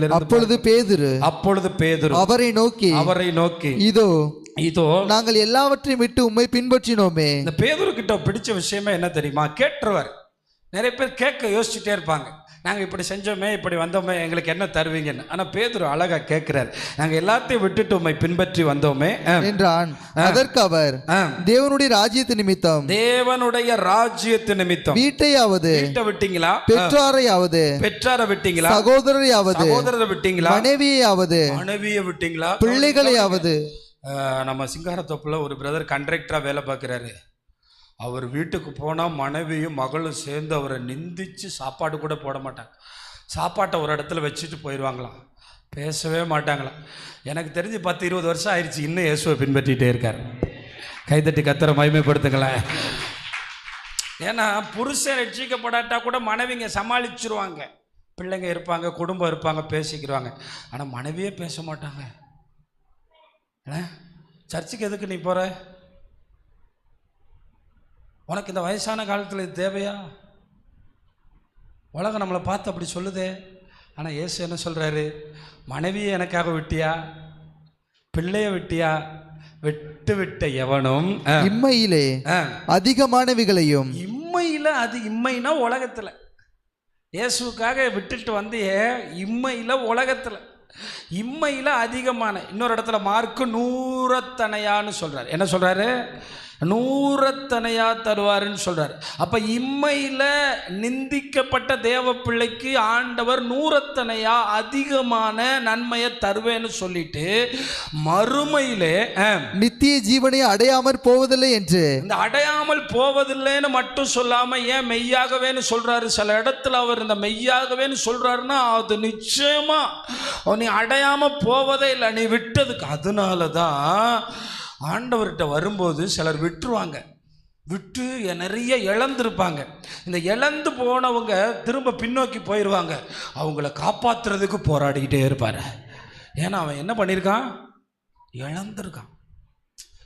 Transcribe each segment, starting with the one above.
அப்பொழுது பேதுரு அப்பொழுது பேதுரு அவரை நோக்கி அவரை நோக்கி இதோ இதோ நாங்கள் எல்லாவற்றையும் விட்டு உம்மை பின்பற்றினோமே. இந்த பேதுரு கிட்ட பிடிச்ச விஷயமே என்ன தெரியுமா? கேட்டுருவார். நிறைய பேர் கேட்க யோசிச்சுட்டே இருப்பாங்க. நாங்கள் இப்படி செஞ்சோமே இப்படி வந்தோமே எங்களுக்கு என்ன தருவீங்கன்னு. ஆனால் பேதுரு அழகா கேட்கிறார் நாங்கள் எல்லாத்தையும் விட்டுட்டு உம்மை பின்பற்றி வந்தோமே. என்றான். அதற்கு அவர். தேவனுடைய ராஜ்யத்து நிமித்தம். தேவனுடைய ராஜ்யத்து நிமித்தம். வீட்டையாவது வீட்டை விட்டீங்களா? பெற்றாரையாவது பெற்றார விட்டீங்களா? சகோதரரையாவது சகோதரரை விட்டீங்களா? மனைவியையாவது மனைவியை விட்டீங்களா? பிள்ளைகளையாவது. நம்ம சிங்காரத்தோப்பில் ஒரு பிரதர் கண்ட்ராக்டராக வேலை பார்க்குறாரு. அவர் வீட்டுக்கு போனால் மனைவியும் மகளும் சேர்ந்து அவரை நிந்திச்சு சாப்பாடு கூட போட மாட்டாங்க. சாப்பாட்டை ஒரு இடத்துல வச்சுட்டு போயிடுவாங்களாம் பேசவே மாட்டாங்களாம். எனக்கு தெரிஞ்சு பத்து இருபது வருஷம் ஆயிடுச்சு. இன்னும் இயேசுவை பின்பற்றிகிட்டே இருக்கார். கைதட்டி கத்திர மகிமைப்படுத்துங்களேன். ஏன்னா புருஷன் ரட்சிக்கப்படாட்டா கூட மனைவிங்க சமாளிச்சிருவாங்க. பிள்ளைங்க இருப்பாங்க குடும்பம் இருப்பாங்க பேசிக்கிடுவாங்க ஆனால் மனைவியே பேச மாட்டாங்க. சர்ச்சுக்கு எதுக்கு நீ போகிற உனக்கு இந்த வயசான காலத்தில் இது தேவையா? உலகம் நம்மளை பார்த்து அப்படி சொல்லுதே. ஆனால் இயேசு என்ன சொல்கிறாரு மனைவியை எனக்காக விட்டியா? பிள்ளைய விட்டியா? விட்டு விட்ட எவனும் இம்மையிலே. அதிகமானவைகளையும் இம்மையில் அது இம்மைனா உலகத்தில். இயேசுக்காக விட்டுட்டு வந்து இம்மையில் உலகத்தில். இம்மையில் அதிகமான இன்னொரு இடத்துல மார்க்கு நூறத்தனையான்னு சொல்கிறார் என்ன சொல்கிறாரு நூறத்தனையா தருவாருன்னு சொல்கிறார் அப்போ இம்மையில் நிந்திக்கப்பட்ட தேவ பிள்ளைக்கு ஆண்டவர் நூறத்தனையா அதிகமான நன்மையை தருவேன்னு சொல்லிட்டு மறுமையிலே நித்திய ஜீவனை அடையாமற் போவதில்லை என்று. இந்த அடையாமல் போவதில்லைன்னு மட்டும் சொல்லாம ஏன் மெய்யாகவேன்னு சொல்றாரு? சில இடத்துல அவர் இந்த மெய்யாகவேன்னு சொல்றாருன்னா அது நிச்சயமா அவன் நீ அடையாம போவதே இல்லை நீ விட்டதுக்கு. அதனால தான் ஆண்டவர்கிட்ட வரும்போது சிலர் விட்டுருவாங்க. விட்டு நிறைய இழந்திருப்பாங்க. இந்த இழந்து போனவங்க திரும்ப பின்னோக்கி போயிடுவாங்க அவங்கள காப்பாற்றுறதுக்கு போராடிக்கிட்டே இருப்பார். ஏன்னா அவன் என்ன பண்ணியிருக்கான் இழந்திருக்கான்.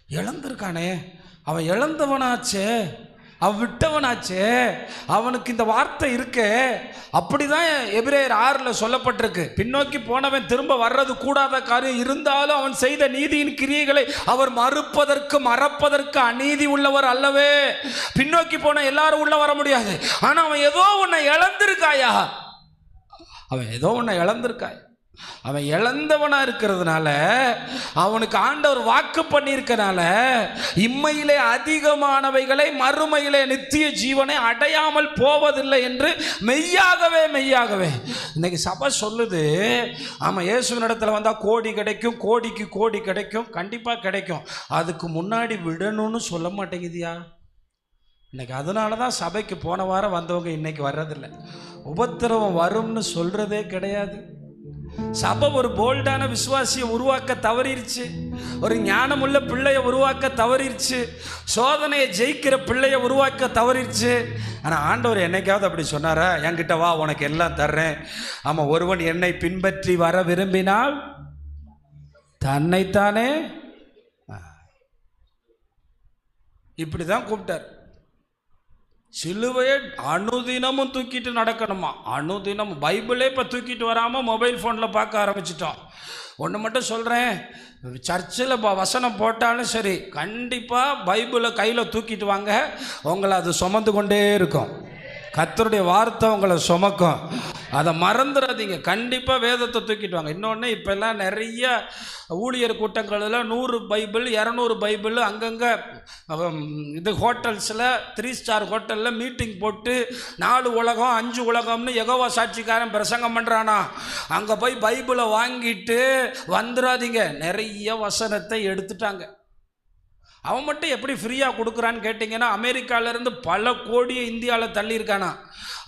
இழந்திருக்கானே. அவன் இழந்தவனாச்சே. அவன் விட்டவனாச்சே. அவனுக்கு இந்த வார்த்தை இருக்கே. அப்படிதான் எபிரேயர் ஆறில் சொல்லப்பட்டிருக்கு. பின்னோக்கி போனவன் திரும்ப வர்றது கூடாத காரியம் இருந்தாலும் அவன் செய்த நீதியின் கிரியைகளை அவர் மறுப்பதற்கு மறப்பதற்கு அநீதி உள்ளவர் அல்லவே. பின்னோக்கி போன எல்லாரும் உள்ள வர முடியாது. ஆனால் அவன் ஏதோ உன்னை இழந்திருக்காயா? அவன் ஏதோ உன்னை இழந்திருக்காய். அவன் இழந்தவனா இருக்கிறதுனால அவனுக்கு ஆண்டவர் வாக்கு பண்ணியிருக்கனால இம்மையிலே அதிகமானவைகளை மறுமையிலே நித்திய ஜீவனை அடையாமல் போவதில்லை என்று மெய்யாகவே மெய்யாகவே. இன்னைக்கு சபை சொல்லுது ஆமாம் இயேசுவின் இடத்துல வந்தால் கோடி கிடைக்கும் கோடிக்கு கோடி கிடைக்கும் கண்டிப்பாக கிடைக்கும். அதுக்கு முன்னாடி விடணும்னு சொல்ல மாட்டேங்குதியா? இன்னைக்கு அதனால தான் சபைக்கு போன வாரம் வந்தவங்க இன்னைக்கு வர்றதில்லை. உபத்திரவம் வரும்னு சொல்கிறதே கிடையாது. சபை ஒரு போல்டான விசுவாசியை உருவாக்க தவறிருச்சு. ஒரு ஞானமுள்ள பிள்ளையை உருவாக்க தவறிருச்சு. சோதனையை ஜெயிக்கிற பிள்ளையை உருவாக்க தவறிருச்சு. ஆனால் ஆண்டவர் என்னைக்காவது அப்படி சொன்னாரா? என்கிட்ட வா உனக்கு எல்லாம் தர்றேன். ஆமாம் ஒருவன் என்னை பின்பற்றி வர விரும்பினால் தன்னைத்தானே இப்படி தான் கூப்பிட்டார். சிலுவையை அனுதினமும் தூக்கிட்டு நடக்கணுமா? அணுதினம் பைபிளே இப்போ தூக்கிட்டு வராமல் மொபைல் ஃபோனில் பார்க்க ஆரம்பிச்சிட்டோம். ஒன்று மட்டும் சொல்கிறேன் சர்ச்சில் வசனம் போட்டாலும் சரி கண்டிப்பாக பைபிளை கையில் தூக்கிட்டு வாங்க. உங்களை அது சுமந்து கொண்டே இருக்கும். கத்தருடைய வார்த்தை உங்களை சுமக்கும். அதை மறந்துடாதீங்க கண்டிப்பாக வேதத்தை தூக்கிட்டு வாங்க. இன்னொன்று இப்போல்லாம் நிறைய ஊழியர் கூட்டங்களில் நூறு பைபிள் இரநூறு பைபிள் அங்கங்கே இது ஹோட்டல்ஸில் த்ரீ ஸ்டார் ஹோட்டலில் மீட்டிங் போட்டு நாலு உலகம் அஞ்சு உலகம்னு எகவா சாட்சிக்காரன் பிரசங்கம் பண்ணுறானா அங்கே போய் பைபிளை வாங்கிட்டு வந்துடாதீங்க நிறைய வசனத்தை எடுத்துட்டாங்க. அவன் மட்டும் எப்படி ஃப்ரீயாக கொடுக்குறான்னு கேட்டிங்கன்னா அமெரிக்காவிலேருந்து பல கோடியை இந்தியாவில் தள்ளியிருக்கானா?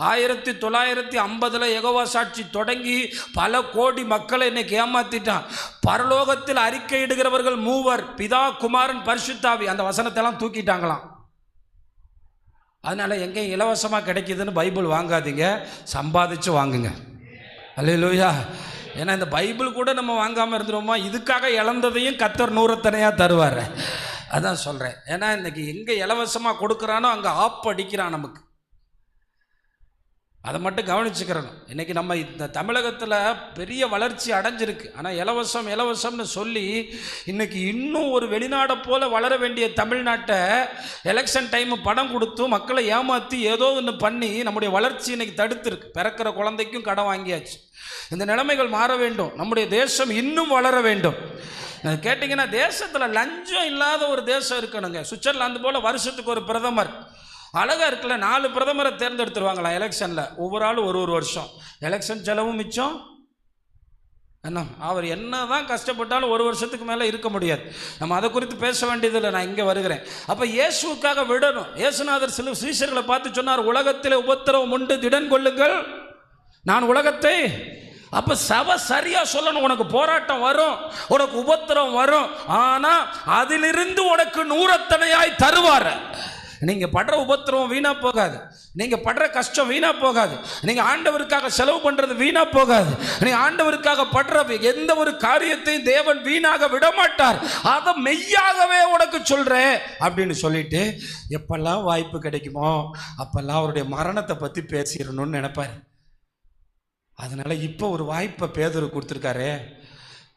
ஆயிரத்தி தொள்ளாயிரத்தி ஐம்பதில் எகோவா சாட்சி தொடங்கி பல கோடி மக்களை இன்னைக்கு ஏமாத்திட்டான். பரலோகத்தில் அறிக்கையிடுகிறவர்கள் மூவர் பிதா குமாரன் பரிசுத்தாவி. அந்த வசனத்தெல்லாம் தூக்கிட்டாங்களாம். அதனால் எங்கேயும் இலவசமாக கிடைக்கிதுன்னு பைபிள் வாங்காதீங்க சம்பாதிச்சு வாங்குங்க. அல்லையா ஏன்னா இந்த பைபிள் கூட நம்ம வாங்காமல் இருந்துருவோமா? இதுக்காக இழந்ததையும் கத்தர் நூறத்தனையாக தருவார். அதான் சொல்கிறேன் ஏன்னா இன்றைக்கி எங்கே இலவசமாக கொடுக்குறானோ அங்கே ஆப் அடிக்கிறான் நமக்கு. அதை மட்டும் கவனிச்சுக்கிறணும். இன்றைக்கி நம்ம இந்த தமிழகத்தில் பெரிய வளர்ச்சி அடைஞ்சிருக்கு. ஆனால் இலவசம் இலவசம்னு சொல்லி இன்னைக்கு இன்னும் ஒரு வெளிநாடை போல் வளர வேண்டிய தமிழ்நாட்டை எலெக்ஷன் டைமு பணம் கொடுத்து மக்களை ஏமாற்றி ஏதோ ஒன்று பண்ணி நம்முடைய வளர்ச்சி இன்றைக்கி தடுத்துருக்கு. பிறக்கிற குழந்தைக்கும் கடன் வாங்கியாச்சு. இந்த நிலைமைகள் மாற வேண்டும். நம்முடைய தேசம் இன்னும் வளர வேண்டும். கேட்டிங்கன்னா தேசத்தில் லஞ்சம் இல்லாத ஒரு தேசம் இருக்கணுங்க. சுவிட்சர்லாந்து போல் வருஷத்துக்கு ஒரு பிரதமர். அழகாக இருக்குல்ல நாலு பிரதமரை தேர்ந்தெடுத்துருவாங்களாம் எலெக்ஷனில்? ஒவ்வொரு ஆளும் ஒரு ஒரு வருஷம். எலெக்ஷன் செலவும் மிச்சம். என்ன? அவர் என்ன தான் கஷ்டப்பட்டாலும் ஒரு வருஷத்துக்கு மேலே இருக்க முடியாது. நம்ம அதை குறித்து பேச வேண்டியதில்லை நான் இங்கே வருகிறேன். அப்போ இயேசுக்காக விடணும். இயேசுநாதர் சில சீசர்களை பார்த்து சொன்னார் உலகத்தில் உபத்திரவம் உண்டு திடன் கொள்ளுங்கள். நான் உலகத்தை அப்போ சபை சரியா சொல்லணும். உனக்கு போராட்டம் வரும். உனக்கு உபத்திரம் வரும். ஆனா அதிலிருந்து உனக்கு நூறத்தனையாய் தருவார். நீங்க படுற உபத்திரம் வீணா போகாது. நீங்க படுற கஷ்டம் வீணா போகாது. நீங்க ஆண்டவருக்காக செலவு பண்றது வீணா போகாது. நீங்கள் ஆண்டவருக்காக படுற எந்த ஒரு காரியத்தையும் தேவன் வீணாக விட மாட்டார் அதை மெய்யாகவே உனக்கு சொல்றேன் அப்படின்னு சொல்லிட்டு எப்பெல்லாம் வாய்ப்பு கிடைக்குமோ அப்பெல்லாம் அவருடைய மரணத்தை பத்தி பேசிடணும்னு நினைப்பாரு. அதனால் இப்போ ஒரு வாய்ப்பை பேதர் கொடுத்துருக்காரு.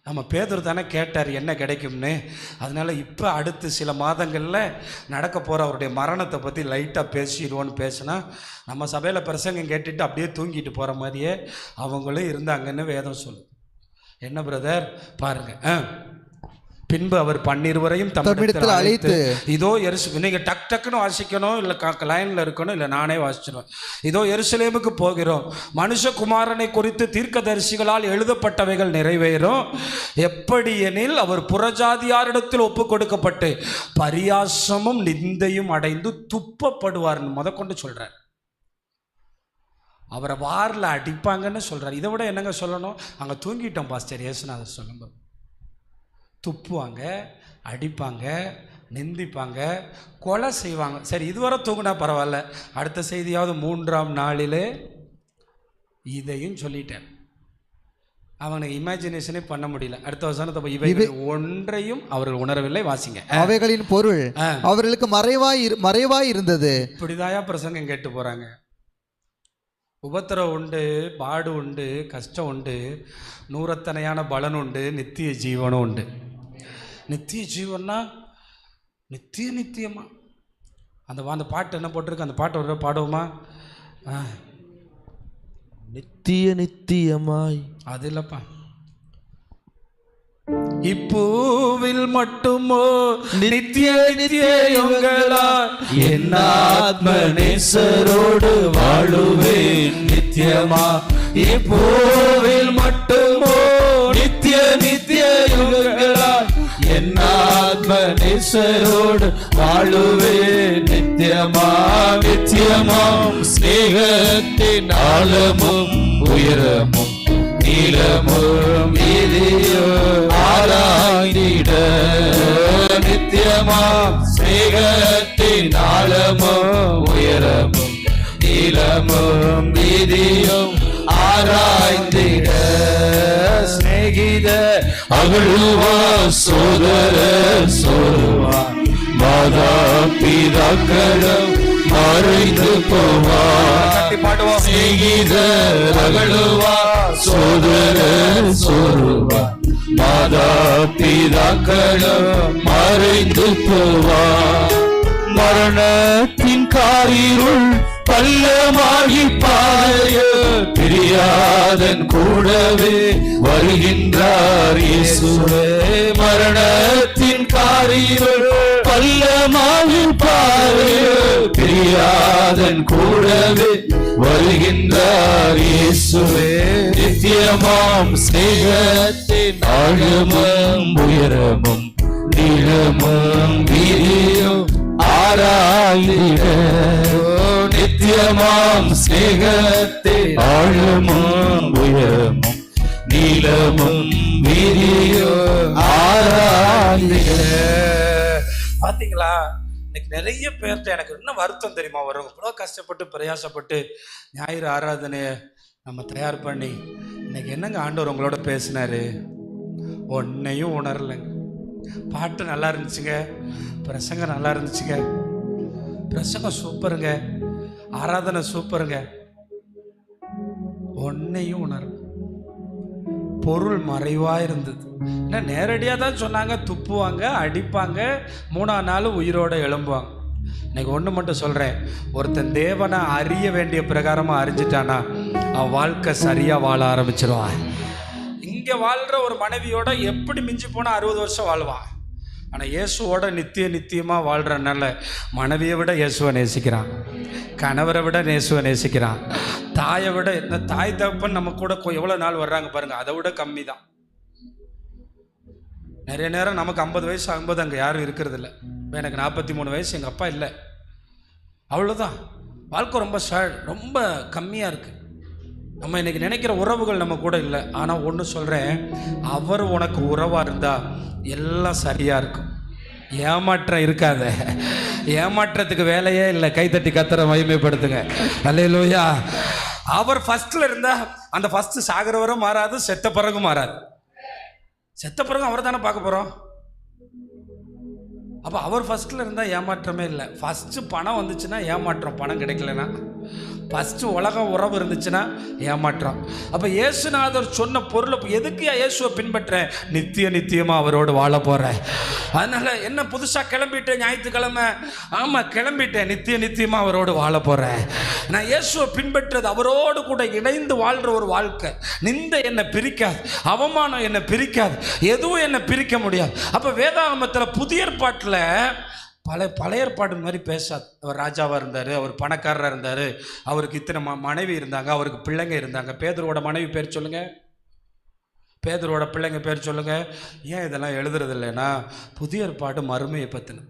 நம்ம பேதர் தானே கேட்டார் என்ன கிடைக்கும்னு. அதனால இப்போ அடுத்து சில மாதங்களில் நடக்க போகிற அவருடைய மரணத்தை பற்றி லைட்டாக பேசிடுவோன்னு பேசினா நம்ம சபையில் பிரசங்கம் கேட்டுட்டு அப்படியே தூங்கிட்டு போகிற மாதிரியே அவங்களும் இருந்தாங்கன்னு வேதம் சொல்லு என்ன பிரதர் பாருங்கள் ஆ. பின்பு அவர் பன்னிருவரையும் தம்மிடத்தில் அழைத்து இதோ எருசு நீங்க டக் டக்குன்னு வாசிக்கணும் இல்லை லைனில் இருக்கணும் இல்லை நானே வாசிச்சிடுவேன் இதோ எருசலேமுக்கு போகிறோம். மனுஷகுமாரனை குறித்து தீர்க்கதரிசிகளால் எழுதப்பட்டவைகள் நிறைவேறும். எப்படி எனில் அவர் புறஜாதியாரிடத்தில் ஒப்பு கொடுக்கப்பட்டு பரியாசமும் நிந்தையும் அடைந்து துப்பப்படுவார்னு முத கொண்டு சொல்றார். அவரை வாரில் அடிப்பாங்கன்னு சொல்றார். இதை விட என்னங்க சொல்லணும்? அங்கே தூங்கிட்டோம் பாஸ்டர். இயேசுநாதர் சொல்லும்போது. துப்புவாங்க அடிப்பாங்க நிந்திப்பாங்க கொலை செய்வாங்க. சரி இதுவரை தூங்குனா பரவாயில்ல. அடுத்த செய்தியாவது மூன்றாம் நாளிலே இதையும் சொல்லிட்டேன். அவனுக்கு இமேஜினேஷனே பண்ண முடியல. அடுத்த வசனத்தை இவை ஒன்றையும் அவர்கள் உணரவில்லை வாசிங்க. அவைகளின் பொருள். அவர்களுக்கு மறைவாய் மறைவாய் இருந்தது. இப்படிதாயா பிரசங்கம் கேட்டு போறாங்க. உபத்திரம் உண்டு பாடு உண்டு கஷ்டம் உண்டு நூறத்தனையான பலன் உண்டு நித்திய ஜீவனும் உண்டு. நித்திய ஜீவன்னா நித்திய நித்தியமா? அந்த அந்த பாட்டு என்ன போட்டிருக்கு? அந்த பாட்டு ஒரு பாடுவோமா? நித்திய நித்தியமாய். அது இல்லப்பா. இப்பூவில் மட்டுமோ நித்திய நித்தியங்களா என் ஆத்மநேசரோடு வாழுவேன் நித்தியமா? இப்போவில் மட்டுமோ நித்திய நித்திய யுகங்களா என் ஆத்மநேசரோடு வாழுவேன் நித்தியமா நித்தியமாம் ஸ்நேகத்தின் ஆழமும் உயரமும் நீளமும் வீதியோ ஆராய்ந்திட. நித்தியமாம் ஸ்நேகத்தின் ஆழமும் உயரமும் நீளமும் வீதியும் சிநேகித அகழுவா சோதர சோருவா மாதா பிதாக்களும் மறைந்து போவா. சிநேகிதர் அகழுவா சோதர சோருவா மாதா பிதாக்களும் மறைந்து போவா. மரணத்தின் காரிருள் பள்ளமாகி பாய பிரியாதன் கூடவே வருகின்றார் இயேசுவே. மரணத்தின் காரிருள் பள்ளமாகி பாய பிரியாதன் கூடவே வருகின்றார் இயேசுவே. நித்தியமாம் ஸ்நேகத்தின் ஆழமும் உயரமும் நீளமும் வீரியும் ஆராயிட நித்தியமாம் ஸ்நேகத்தின் ஆழமும் உயரமும் நீளமும் வீரியோ ஆராயிட பாத்தீங்களா? இன்னைக்கு நிறைய பேர்கிட்ட எனக்கு என்ன வருத்தம் தெரியுமா? வரும் இவ்வளோ கஷ்டப்பட்டு பிரயாசப்பட்டு ஞாயிறு ஆராதனையை நம்ம தயார் பண்ணி இன்னைக்கு என்னங்க ஆண்டவர் உங்களோட பேசினாரு? ஒன்னையும் உணரலைங்க. பாட்டு நல்லா இருந்துச்சுங்க. பிரசங்கம் நல்லா இருந்துச்சுங்க. பிரசங்கம் சூப்பருங்க. ஆராதனை சூப்பருங்க. ஒன்னையும் உணரும் பொருள் மறைவாக இருந்தது. ஏன்னா நேரடியாக தான் சொன்னாங்க துப்புவாங்க அடிப்பாங்க மூணாம் நாள் உயிரோட எழும்புவாங்க. இன்னைக்கு ஒன்று மட்டும் சொல்கிறேன் ஒருத்தன் தேவனை அறிய வேண்டிய பிரகாரமாக அறிஞ்சிட்டானா அவன் வாழ்க்கை சரியாக வாழ ஆரம்பிச்சிருவான். இங்கே வாழ்கிற ஒரு மனைவியோட எப்படி மிஞ்சி போனால் அறுபது வருஷம் வாழ்வான் ஆனால் இயேசுவோட நித்திய நித்தியமாக வாழ்கிறனால மனைவியை விட இயேசுவை நேசிக்கிறான். கணவரை விட இயேசுவை நேசிக்கிறான். தாயை விட இந்த தாய் தகப்பன் நம்ம கூட எவ்வளோ நாள் வர்றாங்க பாருங்கள் அதை விட கம்மி தான் நிறைய நேரம் நமக்கு ஐம்பது வயசு ஆகும்போது அங்கே யாரும் இருக்கிறது இல்லை. எனக்கு நாற்பத்தி மூணு வயசு எங்கள் அப்பா இல்லை. அவ்வளோதான் வாழ்க்கை ரொம்ப ச ரொம்ப கம்மியாக இருக்குது நம்ம இன்னைக்கு நினைக்கிற உறவுகள் நம்ம கூட இல்லை. ஆனால் ஒன்று சொல்கிறேன் அவர் உனக்கு உறவாக இருந்தால் எல்லாம் சரியாக இருக்கும். ஏமாற்றம் இருக்காத. ஏமாற்றத்துக்கு வேலையே இல்லை. கைத்தட்டி கத்தரை மகிமைப்படுத்துங்க. அல்லையிலோயா அவர் ஃபஸ்ட்டில் இருந்தால் அந்த ஃபஸ்ட்டு சாகிறவரும் மாறாது செத்த பிறகு மாறாது. செத்த பிறகு அவர் தானே பார்க்க போகிறோம் அப்போ அவர் ஃபஸ்ட்டில் இருந்தால் ஏமாற்றமே இல்லை. ஃபஸ்ட்டு பணம் வந்துச்சுன்னா ஏமாற்றம் பணம் கிடைக்கலன்னா ஃபஸ்ட்டு உலகம் உறவு இருந்துச்சுன்னா ஏமாற்றம் அப்போ இயேசுநாதர் சொன்ன பொருளை எதுக்கு இயேசுவை பின்பற்றேன் நித்திய நித்தியமாக அவரோடு வாழ போகிறேன் அதனால் என்ன புதுசாக கிளம்பிட்டேன் ஞாயிற்றுக்கிழமை? ஆமாம் கிளம்பிட்டேன். நித்திய நித்தியமாக அவரோடு வாழ போகிறேன் நான் இயேசுவை பின்பற்றது அவரோடு கூட இணைந்து வாழ்கிற ஒரு வாழ்க்கை. நிந்த என்னை பிரிக்காது. அவமானம் என்னை பிரிக்காது. எதுவும் என்னை பிரிக்க முடியாது. அப்போ வேதாகமத்தில் புதிய ஏற்பாட்டில் பல பழைய ஏற்பாடு மாதிரி பேசாது. அவர் ராஜாவாக இருந்தார் அவர் பணக்காரராக இருந்தார் அவருக்கு இத்தனை ம மனைவி இருந்தாங்க அவருக்கு பிள்ளைங்க இருந்தாங்க. பேதரோட மனைவி பேர் சொல்லுங்கள் பேதரோட பிள்ளைங்க பேர் சொல்லுங்கள் ஏன் இதெல்லாம் எழுதுறது இல்லைன்னா புதிய ஏற்பாடு மறுமையை பற்றின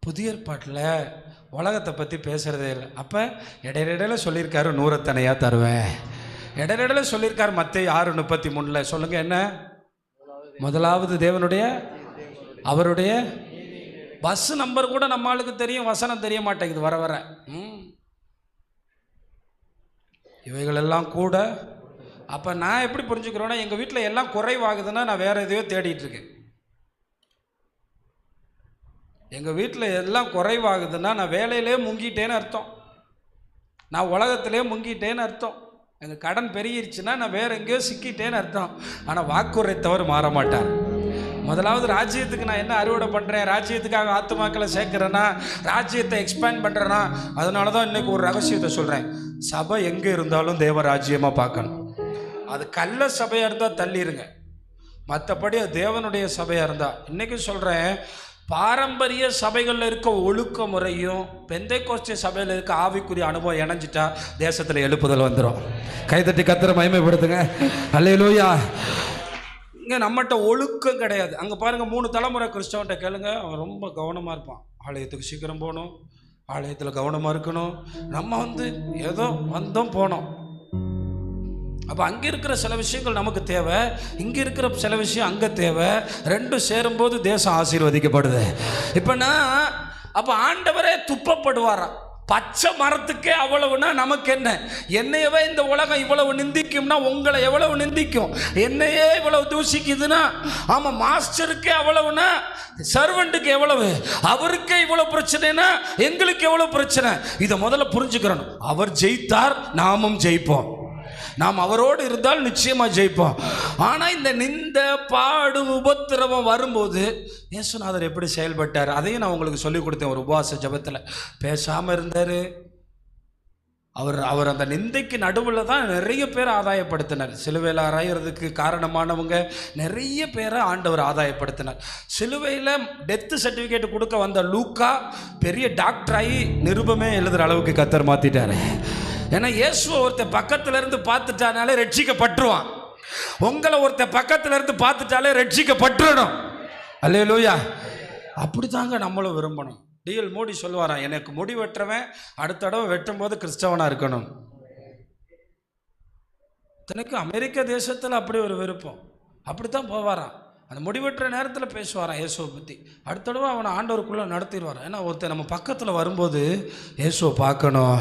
புதிய ஏற்பாட்டில் உலகத்தை பற்றி பேசுகிறதே இல்லை. அப்போ இடையிடையில சொல்லியிருக்காரு நூறத்தனையாக தருவேன். இடையிடையில சொல்லியிருக்காரு மற்ற ஆறு முப்பத்தி மூணில். சொல்லுங்கள் என்ன? முதலாவது தேவனுடைய அவருடைய பஸ் நம்பர் கூட நம்ம ஆளுக்கு தெரியும் வசனம் தெரிய மாட்டேங்குது வர வர. ம். இவைகளெல்லாம் கூட அப்போ நான் எப்படி புரிஞ்சுக்கிறோன்னா எங்கள் வீட்டில் எல்லாம் குறைவாகுதுன்னா நான் வேறு எதையோ தேடிட்டு இருக்கேன். எங்கள் வீட்டில் எல்லாம் குறைவாகுதுன்னா நான் வேலையிலே முங்கிட்டேன்னு அர்த்தம். நான் உலகத்திலே முங்கிட்டேன்னு அர்த்தம். எங்கள் கடன் பெருகிருச்சுன்னா நான் வேற எங்கேயோ சிக்கிட்டேன்னு அர்த்தம். ஆனால் வாக்குரைத்தவர் மாற மாட்டார். முதலாவது ராஜ்யத்துக்கு நான் என்ன அறுவடை பண்ணுறேன் ராஜ்யத்துக்காக ஆத்துமாக்களை சேர்க்குறேன்னா ராஜ்யத்தை எக்ஸ்பேண்ட் பண்ணுறேன்னா அதனால தான் இன்னைக்கு ஒரு ரகசியத்தை சொல்கிறேன் சபை எங்கே இருந்தாலும் தேவ ராஜ்யமாக பார்க்கணும். அது கள்ள சபையாக இருந்தால் தள்ளிடுங்க மற்றபடி அது தேவனுடைய சபையாக இருந்தால் இன்றைக்கி சொல்கிறேன் பாரம்பரிய சபைகளில் இருக்க ஒழுக்க முறையும் பெந்தை கோஷ்டி சபையில் இருக்க ஆவிக்குரிய அனுபவம் இணைஞ்சிட்டா தேசத்தில் எழுப்புதல் வந்துடும் கைதட்டி கத்திர மயமைப்படுத்துங்க அல்லையிலோயா இங்கே நம்மகிட்ட ஒழுக்கம் கிடையாது. அங்கே பாருங்கள் மூணு தலைமுறை கிறிஸ்தவன்ட்ட கேளுங்க. அவன் ரொம்ப கவனமாக இருப்பான். ஆலயத்துக்கு சீக்கிரம் போகணும். ஆலயத்தில் கவனமாக இருக்கணும். நம்ம வந்து ஏதோ வந்தோம் போனோம். அப்போ அங்கே இருக்கிற சில விஷயங்கள் நமக்கு தேவை. இங்கே இருக்கிற சில விஷயம் அங்கே தேவை. ரெண்டும் சேரும்போது தேசம் ஆசீர்வதிக்கப்படுது. இப்போ நான் அப்போ ஆண்டவரே துப்பப்படுவாராம். பச்சை மரத்துக்கே அவ்வளவுனா நமக்கு என்ன? என்னையவே இந்த உலகம் இவ்வளவு நிந்திக்கும்னா உங்களை எவ்வளவு நிந்திக்கும்? என்னையே இவ்வளவு தூசிக்குதுன்னா ஆமாம் மாஸ்டருக்கே அவ்வளவுனா? சர்வெண்ட்டுக்கு எவ்வளவு? அவருக்கே இவ்வளோ பிரச்சனைனா? எங்களுக்கு எவ்வளோ பிரச்சனை? இதை முதல்ல புரிஞ்சுக்கிறோம் அவர் ஜெயித்தார் நாமும் ஜெயிப்போம். நாம் அவரோடு இருந்தால் நிச்சயமாக ஜெயிப்போம். ஆனால் இந்த நிந்த பாடு உபத்திரவம் வரும்போது இயேசுநாதர் எப்படி செயல்பட்டார்? அதையும் நான் உங்களுக்கு சொல்லிக் கொடுத்தேன் ஒரு உபவாச ஜபத்தில். பேசாமல் இருந்தார். அவர் அவர் அந்த நிந்தைக்கு நடுவில் தான் நிறைய பேர் ஆதாயப்படுத்தினார். சிலுவையில் அறையிறதுக்கு காரணமானவங்க நிறைய பேரை ஆண்டவர் ஆதாயப்படுத்தினார். சிலுவையில் டெத்து சர்டிஃபிகேட் கொடுக்க வந்த லூக்கா பெரிய டாக்டராகி நிருபமே எழுதுகிற அளவுக்கு கத்தர் மாற்றிட்டாரு ஏன்னா இயேசுவை ஒருத்தர் பக்கத்தில் இருந்து பார்த்துட்டானாலே ரட்சிக்கப்பட்டுருவான். உங்களை ஒருத்தன் பக்கத்துல இருந்து பார்த்துட்டாலே ரட்சிக்கப்பட்டுறணும். அல்லே லூயா அப்படி தாங்க நம்மளும் விரும்பணும். டிஎல் மோடி சொல்லுவாராம் எனக்கு முடி வெட்டுறவன் அடுத்த தடவை வெட்டும் போது கிறிஸ்தவனாக இருக்கணும். தனக்கு அமெரிக்க தேசத்தில் அப்படி ஒரு விருப்பம். அப்படி தான் போவாராம். அந்த முடிவெட்டுற நேரத்தில் பேசுவாராம் இயேசுவை பற்றி அடுத்த தடவை அவனை ஆண்டவருக்குள்ளே நடத்திடுவாரான் ஏன்னா ஒருத்தன் நம்ம பக்கத்தில் வரும்போது இயேசுவை பார்க்கணும்.